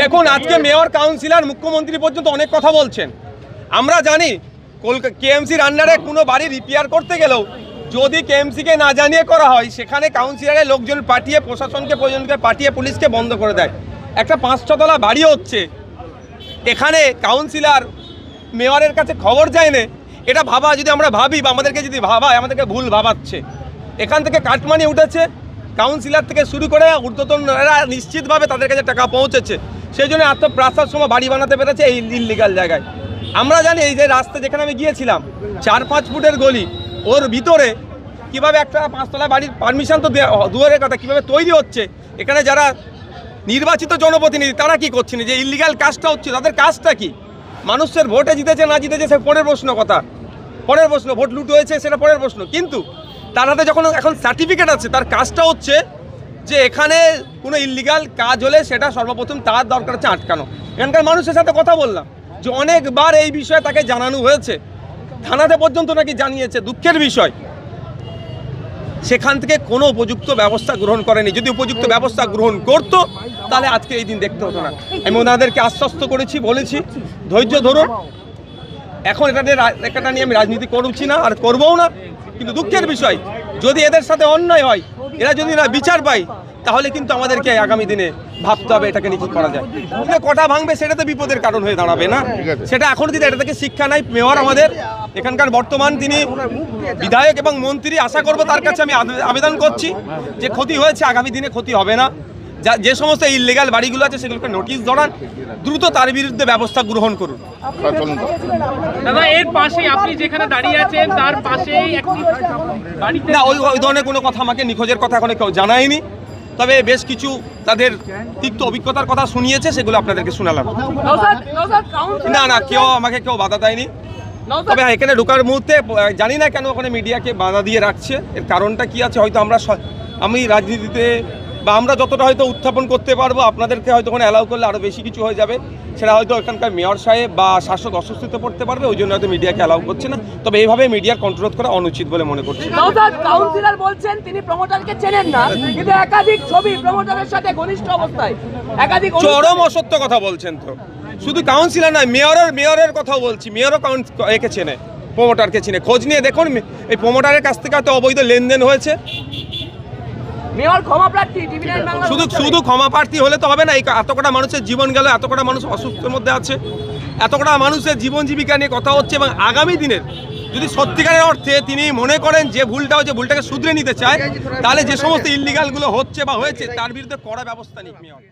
দেখুন, আজকে mayor, councillor, মুখ্যমন্ত্রী পর্যন্ত অনেক কথা বলছেন। আমরা জানি কলকাতা কেএমসির আন্ডারে কোনো বাড়ি রিপেয়ার করতে গেলেও যদি কেএমসিকে না জানিয়ে করা হয়, সেখানে কাউন্সিলরের লোকজন পাঠিয়ে, প্রশাসনকে, প্রয়োজনকে পাঠিয়ে, পুলিশকে বন্ধ করে দেয়। একটা পাঁচ ছতলা বাড়ি হচ্ছে, এখানে কাউন্সিলর মেয়রের কাছে খবর যায় না। এটা ভাবা, যদি আমরা ভাবি, বা আমাদেরকে যদি ভাবায়, আমাদেরকে ভুল ভাবাচ্ছে। এখান থেকে কাটমানি উঠেছে কাউন্সিলর থেকে শুরু করে ঊর্ধ্বতনরা নিশ্চিতভাবে তাদের কাছে টাকা পৌঁছেছে। সেই জন্য এত প্রাসাদ সময় বাড়ি বানাতে পেরেছে এই ইলিগাল জায়গায়। আমরা জানি এই যে রাস্তা যেখানে আমি গিয়েছিলাম, চার পাঁচ ফুটের গলি, ওর ভিতরে কীভাবে একটা পাঁচতলা বাড়ির পারমিশন তো দেয়া- দুয়ারের কথা, কীভাবে তৈরি হচ্ছে, এখানে যারা নির্বাচিত জনপ্রতিনিধি, তারা কি করছেন যে ইলিগাল কাজটা হচ্ছে, তাদের কাজটা কি? মানুষের ভোটে জিতেছে, না জিতেছে, সে পরের প্রশ্ন কথা। পরের প্রশ্ন, ভোট লুট হয়েছে, সেটা পরের প্রশ্ন। কিন্তু তার হাতে যখন এখন সার্টিফিকেট আছে, তার কাজটা হচ্ছে যে এখানে কোনো ইলিগাল কাজ হলে সেটা সর্বপ্রথম তার দরকার হচ্ছে আটকানো। এখানকার মানুষের সাথে কথা বললাম যে অনেকবার এই বিষয়ে তাকে জানানো হয়েছে। থানাতে পর্যন্ত নাকি জানিয়েছে, দুঃখের বিষয়। সেখান থেকে কোনো উপযুক্ত ব্যবস্থা গ্রহণ করেনি। যদি উপযুক্ত ব্যবস্থা গ্রহণ করতো, তাহলে আজকে এই দিন দেখতে হতো না। আমি ওনাদেরকে আশ্বস্ত করেছি, বলেছি, ধৈর্য ধরুন। এখন এটা নিয়ে এটা নিয়ে আমি রাজনীতি করছি না আর করবও না। কিন্তু দুঃখের বিষয় যদি এদের সাথে অন্যায় হয় এরা যদি না বিচার পায় তাহলে কিন্তু আমাদেরকে আগামী দিনে ভাবতে হবে এটাকে নিয়ে কি করা যায়। কটা ভাঙবে সেটা তো বিপদের কারণ হয়ে দাঁড়াবে না। সেটা এখন যদি এটা থেকে শিক্ষা নাই মেয়র আমাদের এখানকার বর্তমান তিনি বিধায়ক এবং মন্ত্রী আশা করব তার কাছে আমি আবেদন করছি যে ক্ষতি হয়েছে আগামী দিনে ক্ষতি হবে না। যা যে সমস্ত ইলিগাল বাড়িগুলো আছে সেগুলোকে নোটিশ ধরান দ্রুত তার বিরুদ্ধে ব্যবস্থা গ্রহণ করুন। দাদা এর পাশেই আপনি যেখানে দাঁড়িয়ে আছেন তার পাশেই না ওই ওই ধরনের কোনো কথা আমাকে নিখোঁজের কথা এখনও কেউ জানায়নি। তবে বেশ কিছু তাদের তিক্ত অভিজ্ঞতার কথা শুনিয়েছে সেগুলো আপনাদেরকে শোনালাম। না না কেউ আমাকে কেউ বাধা দেয়নি। তবে হ্যাঁ, এখানে ঢোকার মুহূর্তে জানি না কেন ওখানে মিডিয়াকে বাধা দিয়ে রাখছে। এর কারণটা কি আছে হয়তো আমরা আমি রাজনীতিতে বা আমরা যতটা হয়তো উত্থাপন করতে পারব আপনাদেরকে হয়তো ওখানে অ্যালাউ করলে আরও বেশি কিছু হয়ে যাবে। সেটা হয়তো এখানকার মেয়র সাহেব বা শাসক অস্বস্তিতে পড়তে পারবে ওই জন্য হয়তো মিডিয়াকে অ্যালাউ করছে না। তবে এইভাবে মিডিয়ার কন্ট্রোল করা অনুচিত বলে মনে করছি। কাউন্সিলর বলছেন তিনি প্রমোটারকে চেনেন না কিন্তু একাধিক ছবি প্রমোটারের সাথে ঘনিষ্ঠ অবস্থায়। একাধিক চরম অসত্য কথা বলছেন তো। শুধু কাউন্সিলর নয় মেয়রের মেয়রের কথাও বলছি। মেয়রও কাউন্স একে চেনে প্রমোটারকে চিনে। খোঁজ নিয়ে দেখুন এই প্রমোটারের কাছ থেকে হয়তো অবৈধ লেনদেন হয়েছে। মেয়র ক্ষমা প্রার্থী টিভি নাইন বাংলা শুধু শুধু ক্ষমা প্রার্থী হলে তো হবে না এই এত কটা মানুষের জীবন গেল এত কটা মানুষ অসুস্থের মধ্যে আছে এত কটা মানুষের জীবন জীবিকা নিয়ে কথা হচ্ছে এবং আগামী দিনের যদি সত্যিকারের অর্থে তিনি মনে করেন যে ভুলটা হচ্ছে ভুলটাকে শুধরে নিতে চায় তাহলে যে সমস্ত ইলিগালগুলো হচ্ছে বা হয়েছে তার বিরুদ্ধে কড়া ব্যবস্থা নিক মেয়র।